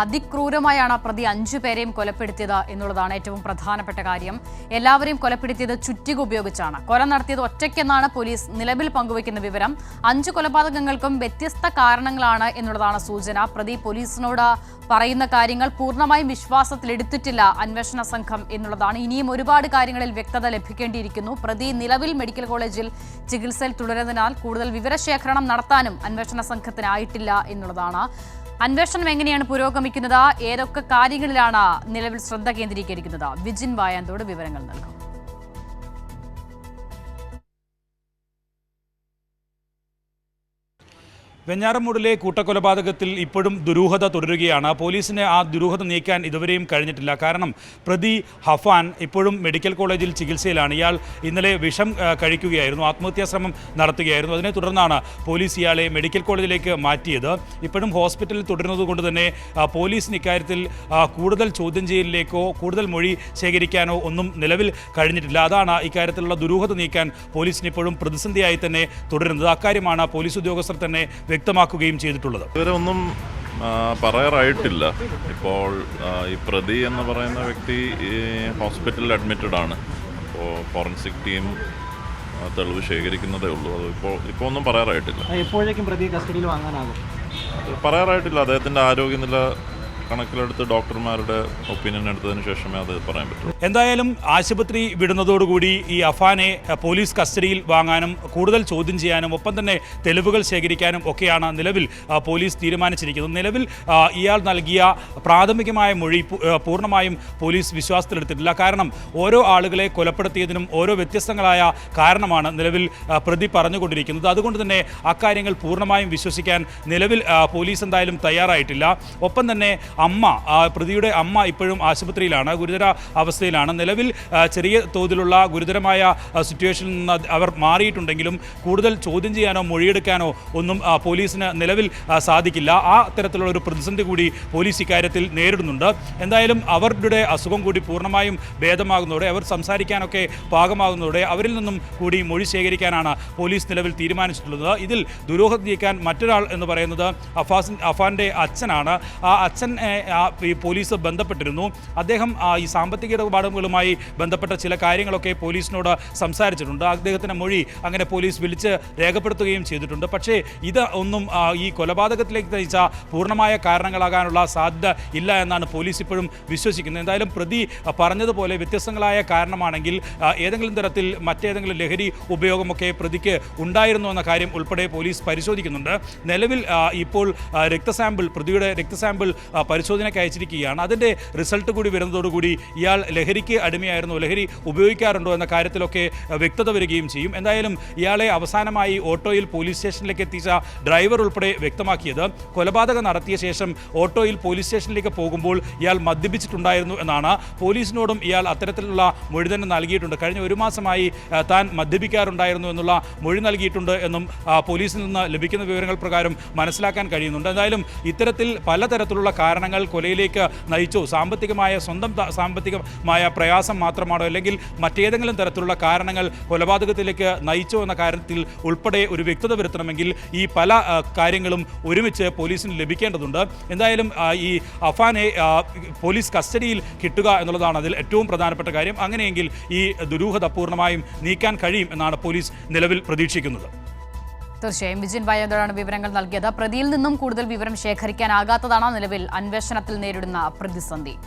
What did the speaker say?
അതിക്രൂരമായാണ് പ്രതി അഞ്ചു പേരെയും കൊലപ്പെടുത്തിയത് എന്നുള്ളതാണ് ഏറ്റവും പ്രധാനപ്പെട്ട കാര്യം. എല്ലാവരെയും കൊലപ്പെടുത്തിയത് ചുറ്റിക ഉപയോഗിച്ചാണ്. കൊല നടത്തിയത് ഒറ്റയ്ക്കെന്നാണ് പോലീസ് നിലവിൽ പങ്കുവയ്ക്കുന്ന വിവരം. അഞ്ച് കൊലപാതകങ്ങൾക്കും വ്യത്യസ്ത കാരണങ്ങളാണ് എന്നുള്ളതാണ് സൂചന. പ്രതി പോലീസിനോട് പറയുന്ന കാര്യങ്ങൾ പൂർണമായും വിശ്വാസത്തിലെടുത്തിട്ടില്ല അന്വേഷണ സംഘം എന്നുള്ളതാണ്. ഇനിയും ഒരുപാട് കാര്യങ്ങളിൽ വ്യക്തത ലഭിക്കേണ്ടിയിരിക്കുന്നു. പ്രതി നിലവിൽ മെഡിക്കൽ കോളേജിൽ ചികിത്സയിൽ തുടരുന്നതിനാൽ കൂടുതൽ വിവരശേഖരണം നടത്താനും അന്വേഷണ സംഘത്തിനായിട്ടില്ല എന്നുള്ളതാണ്. അന്വേഷണം എങ്ങനെയാണ് പുരോഗമിക്കുന്നത്? ഏതൊക്കെ കാര്യങ്ങളിലാണ് നിലവിൽ ശ്രദ്ധ കേന്ദ്രീകരിക്കുന്നത്? വിജിൻ വായാന്തോട് വിവരങ്ങൾ നൽകും. വെഞ്ഞാറമൂടിലെ കൂട്ടക്കൊലപാതകത്തിൽ ഇപ്പോഴും ദുരൂഹത തുടരുകയാണ്. പോലീസിന് ആ ദുരൂഹത നീക്കാൻ ഇതുവരെയും കഴിഞ്ഞിട്ടില്ല. കാരണം പ്രതി ഹഫാൻ ഇപ്പോഴും മെഡിക്കൽ കോളേജിൽ ചികിത്സയിലാണ്. ഇയാൾ ഇന്നലെ വിഷം കഴിക്കുകയായിരുന്നു. ആത്മഹത്യാ ശ്രമം നടത്തുകയായിരുന്നു. അതിനെ തുടർന്നാണ് പോലീസ് ഇയാളെ മെഡിക്കൽ കോളേജിലേക്ക് മാറ്റിയത്. ഇപ്പോഴും ഹോസ്പിറ്റലിൽ തുടരുന്നത് കൊണ്ട് തന്നെ പോലീസിന് ഇക്കാര്യത്തിൽ കൂടുതൽ ചോദ്യം ചെയ്യലിലേക്കോ കൂടുതൽ മൊഴി ശേഖരിക്കാനോ ഒന്നും നിലവിൽ കഴിഞ്ഞിട്ടില്ല. അതാണ് ഇക്കാര്യത്തിലുള്ള ദുരൂഹത നീക്കാൻ പോലീസിന് ഇപ്പോഴും പ്രതിസന്ധിയായി തന്നെ തുടരുന്നത്. അക്കാര്യമാണ് പോലീസ് ഉദ്യോഗസ്ഥർ തന്നെ വ്യക്തമാക്കുകയും ചെയ്തിട്ടുള്ളത്. ഇതുവരെ ഒന്നും പറയാറായിട്ടില്ല. ഇപ്പോൾ ഈ പ്രതി എന്ന് പറയുന്ന വ്യക്തി ഈ ഹോസ്പിറ്റലിൽ അഡ്മിറ്റഡ് ആണ്. അപ്പോൾ ഫോറൻസിക് ടീം തെളിവ് ശേഖരിക്കുന്നതേ ഉള്ളൂ. അത് ഇപ്പോൾ ഇപ്പോൾ ഒന്നും പറയാറായിട്ടില്ല. എപ്പോഴേക്കും പ്രതി കസ്റ്റഡിയിൽ വാങ്ങാനാകും? പറയാറായിട്ടില്ല. അദ്ദേഹത്തിന്റെ ആരോഗ്യനില കണക്കിലെടുത്ത് ഡോക്ടർമാരുടെ ഒപ്പീനിയൻ എടുത്തതിന് ശേഷമേ അത് പറയാൻ പറ്റൂ എന്തായാലും ആശുപത്രി വിടുന്നതോടുകൂടി ഈ അഫാനെ പോലീസ് കസ്റ്റഡിയിൽ വാങ്ങാനും കൂടുതൽ ചോദ്യം ചെയ്യാനും ഒപ്പം തന്നെ തെളിവുകൾ ശേഖരിക്കാനും ഒക്കെയാണ് നിലവിൽ പോലീസ് തീരുമാനിച്ചിരിക്കുന്നത്. നിലവിൽ ഇയാൾ നൽകിയ പ്രാഥമികമായ മൊഴി പൂർണമായും പോലീസ് വിശ്വാസത്തിലെടുത്തിട്ടില്ല. കാരണം ഓരോ ആളുകളെ കൊലപ്പെടുത്തിയതിനും ഓരോ വ്യത്യസ്തങ്ങളായ കാരണമാണ് നിലവിൽ പ്രതി പറഞ്ഞുകൊണ്ടിരിക്കുന്നത്. അതുകൊണ്ട് തന്നെ അക്കാര്യങ്ങൾ പൂർണമായും വിശ്വസിക്കാൻ നിലവിൽ പോലീസ് എന്തായാലും തയ്യാറായിട്ടില്ല. ഒപ്പം തന്നെ അമ്മ പ്രതിയുടെ അമ്മ ഇപ്പോഴും ആശുപത്രിയിലാണ് ഗുരുതര അവസ്ഥയിലാണ്. നിലവിൽ ചെറിയ തോതിലുള്ള ഗുരുതരമായ സിറ്റുവേഷനിൽ നിന്ന് അവർ മാറിയിട്ടുണ്ടെങ്കിലും കൂടുതൽ ചോദ്യം ചെയ്യാനോ മൊഴിയെടുക്കാനോ ഒന്നും പോലീസിന് നിലവിൽ സാധിക്കില്ല. ആ തരത്തിലുള്ള ഒരു പ്രതിസന്ധി കൂടി പോലീസ് ഇക്കാര്യത്തിൽ നേരിടുന്നുണ്ട്. എന്തായാലും അവരുടെ അസുഖം കൂടി പൂർണമായും ഭേദമാകുന്നതോടെ അവർ സംസാരിക്കാനൊക്കെ പാകമാകുന്നതോടെ അവരിൽ നിന്നും കൂടി മൊഴി ശേഖരിക്കാനാണ് പോലീസ് നിലവിൽ തീരുമാനിച്ചിട്ടുള്ളത്. ഇതിൽ ദുരൂഹത നീക്കാൻ മറ്റൊരാൾ എന്ന് പറയുന്നത് അഫാസിൻ അഫാന്റെ അച്ഛനാണ്. ആ അച്ഛൻ ഈ പോലീസ് ബന്ധപ്പെട്ടിരുന്നു. അദ്ദേഹം ഈ സാമ്പത്തിക ഇടപാടുകളുമായി ബന്ധപ്പെട്ട ചില കാര്യങ്ങളൊക്കെ പോലീസിനോട് സംസാരിച്ചിട്ടുണ്ട്. അദ്ദേഹത്തിന്റെ മൊഴി അങ്ങനെ പോലീസ് വിളിച്ച് രേഖപ്പെടുത്തുകയും ചെയ്തിട്ടുണ്ട്. പക്ഷേ ഇത് ഒന്നും ഈ കൊലപാതകത്തിലേക്ക് നയിച്ച പൂർണമായ കാരണങ്ങളാകാനുള്ള സാധ്യത ഇല്ല എന്നാണ് പോലീസ് ഇപ്പോഴും വിശ്വസിക്കുന്നത്. എന്തായാലും പ്രതി പറഞ്ഞതുപോലെ വ്യത്യസ്തങ്ങളായ കാരണമാണെങ്കിൽ ഏതെങ്കിലും തരത്തിൽ മറ്റേതെങ്കിലും ലഹരി ഉപയോഗമൊക്കെ പ്രതിക്ക് ഉണ്ടായിരുന്നു എന്ന കാര്യം ഉൾപ്പെടെ പോലീസ് പരിശോധിക്കുന്നുണ്ട്. നിലവിൽ ഇപ്പോൾ രക്തസാമ്പിൾ പ്രതിയുടെ രക്തസാമ്പിൾ പരിശോധനയ്ക്ക് അയച്ചിരിക്കുകയാണ്. അതിന്റെ റിസൾട്ട് കൂടി വരുന്നതോടുകൂടി ഇയാൾ ലഹരിക്ക് അടിമയായിരുന്നു. ലഹരി ഉപയോഗിക്കാറുണ്ടോ എന്ന കാര്യത്തിലൊക്കെ വ്യക്തത വരികയും ചെയ്യും. എന്തായാലും ഇയാളെ അവസാനമായി ഓട്ടോയിൽ പോലീസ് സ്റ്റേഷനിലേക്ക് എത്തിച്ച ഡ്രൈവർ ഉൾപ്പെടെ വ്യക്തമാക്കിയത് കൊലപാതകം നടത്തിയ ശേഷം ഓട്ടോയിൽ പോലീസ് സ്റ്റേഷനിലേക്ക് പോകുമ്പോൾ ഇയാൾ മദ്യപിച്ചിട്ടുണ്ടായിരുന്നു എന്നാണ് പോലീസിനോടും ഇയാൾ അത്തരത്തിലുള്ള മൊഴി തന്നെ നൽകിയിട്ടുണ്ട്. കഴിഞ്ഞ ഒരു മാസമായി താൻ മദ്യപിക്കാറുണ്ടായിരുന്നു എന്നുള്ള മൊഴി നൽകിയിട്ടുണ്ട് എന്നും പോലീസിൽ നിന്ന് ലഭിക്കുന്ന വിവരങ്ങൾ പ്രകാരം മനസ്സിലാക്കാൻ കഴിയുന്നുണ്ട്. എന്തായാലും ഇത്തരത്തിൽ പലതരത്തിലുള്ള കാരണങ്ങൾ കൊലയിലേക്ക് നയിച്ചു. സാമ്പത്തികമായ സ്വന്തം സാമ്പത്തികമായ പ്രയാസം മാത്രമാണോ? അല്ലെങ്കിൽ മറ്റേതെങ്കിലും തരത്തിലുള്ള കാരണങ്ങൾ കൊലപാതകത്തിലേക്ക് നയിച്ചോ എന്ന കാര്യത്തിൽ ഉൾപ്പെടെ ഒരു വ്യക്തത വരുത്തണമെങ്കിൽ ഈ പല കാര്യങ്ങളും ഒരുമിച്ച് പോലീസിന് ലഭിക്കേണ്ടതുണ്ട്. എന്തായാലും ഈ അഫാനെ പോലീസ് കസ്റ്റഡിയിൽ കിട്ടുക എന്നുള്ളതാണ് അതിൽ ഏറ്റവും പ്രധാനപ്പെട്ട കാര്യം. അങ്ങനെയെങ്കിൽ ഈ ദുരൂഹത പൂർണമായും നീക്കാൻ കഴിയും എന്നാണ് പോലീസ് നിലവിൽ പ്രതീക്ഷിക്കുന്നത്. തീർച്ചയായും. വിജിൻ വായാന്തോടാണ് വിവരങ്ങൾ നൽകിയത്? പ്രതിയിൽ നിന്നും കൂടുതൽ വിവരം ശേഖരിക്കാനാകാത്തതാണ് നിലവിൽ? അന്വേഷണത്തിൽ നേരിടുന്ന പ്രതിസന്ധി.